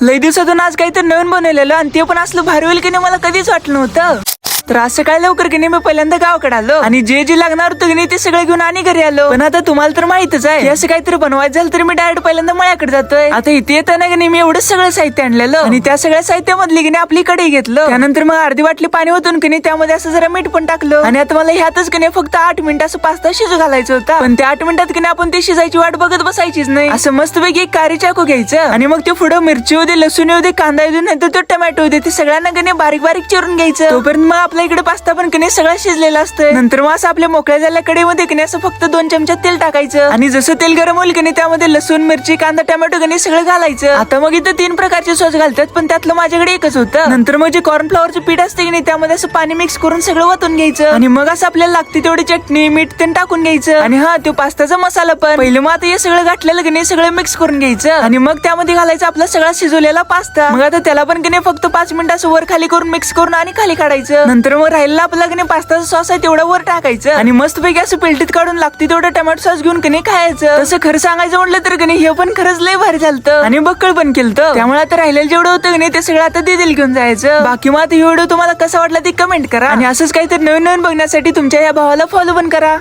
लय दिवसातून आज काहीतरी नवीन बनवलेलं आणि ते पण असलं भारी होईल की नाही मला कधीच वाटलं नव्हतं. तर असं काय लवकर की नाही मी पहिल्यांदा गावाकडे आलो? आणि जे जे लागणार होतं की नाही ते सगळं घेऊन आणि घरी आलो. पण आता तुम्हाला तर माहितच आहे. असं काहीतरी बनवायचं झालं तर मी डायरेक्ट पहिल्यांदा मळ्याकडे जातोय. आता इथे येताना की नाही मी एवढं सगळं साहित्य आणलेलं. आणि त्या सगळ्या साहित्यामधली की नाही आपली कडे घेतलं. त्यानंतर मग अर्धी वाटली पाणी होतून की नाही त्यामध्ये असं जरा मीठ पण टाकलं. आणि आता मला ह्यातच की नाही फक्त आठ मिनिट असं पास्ता शिजू घालायचं होता. पण त्या आठ मिनिटात की नाही आपण ते शिजायची वाट बघत बसायचीच नाही. असं मस्तपैकी एक कारी चाकू घ्यायचं. आणि मग ते पुढं मिरची होऊ दे लसूण येऊ दे कांदा येऊ दे नाही तर तो टोमॅटो होते दे ते सगळ्यांना की नाही बारीक बारीक चिरून घ्यायचं. तोपर्यंत मग आपल्या इकडे पास्ता पण की नाही सगळं शिजलेलं असतं नंतर मग असं आपल्या मोकळ्या झाल्या कडेमध्ये की नाही असं फक्त दोन चमचा तेल टाकायचं. आणि जसं तेल गरम होईल की नाही त्यामध्ये लसूण मिरची कांदा टोमॅटो की नाही सगळं घालायचं. आता मग इथं तीन प्रकारचे सॉस घालतात पण त्यातलं माझ्याकडे एकच होतं. नंतर मग जे कॉर्नफ्लॉवरचं पीठ असते की नाही त्यामध्ये असं पाणी मिक्स करून सगळं वतून घ्यायचं. आणि मग असं आपल्याला लागते तेवढी चटणी मीठ ते टाकून घ्यायचं. आणि हा तो पास्ताचा मसाला पण. पहिलं मग आता हे सगळं घातलेलं की नाही सगळं मिक्स करून घ्यायचं. आणि मग त्यामध्ये घालायचं आपला सगळा शिजवलेला पास्ता. मग आता त्याला पण की नाही फक्त पाच मिनिट असं वर खाली करून मिक्स करून आणि खाली काढायचं. नंतर मग राहिलेला आपला की पास्ताचा सॉस आहे तेवढा वर टाकायचं. आणि मस्त पैकी असं पेलटीत काढून लागते तेवढं टमॅटो सॉस घेऊन की नाही खायचं. तसं खरं सांगायचं म्हटलं तर कने हे पण खरंच लय भारी झालं आणि बक्कळ पण केलं त्यामुळे आता राहिलेलं जेवढं होतं कने नाही ते सगळं आता दिदीला घेऊन जायचं. बाकी मग आता व्हिडिओ तुम्हाला कसा वाटला ते कमेंट करा. आणि असंच काहीतरी नवीन नवीन बघण्यासाठी तुमच्या या भावाला फॉलो पण करा.